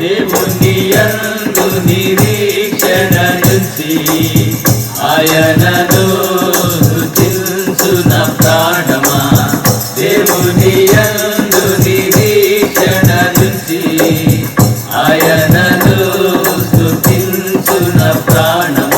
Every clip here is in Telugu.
దేవుని అందు నిరీక్షణ నుంచి ఆయనతో చించున ప్రాణమా? దేవుని అందు నిరీక్షణ నుంచి ఆయనతో చించున ప్రాణమా?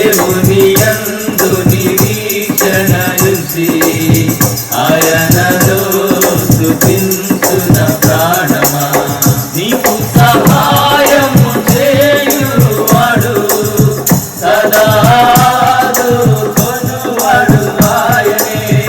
దేవుని అందు నిరీక్షణ చూసి ఆయనతో స్థుతించున ప్రాణమా నీకు సహాయము చేయువాడు సదాదు కొనువాడు ఆయనే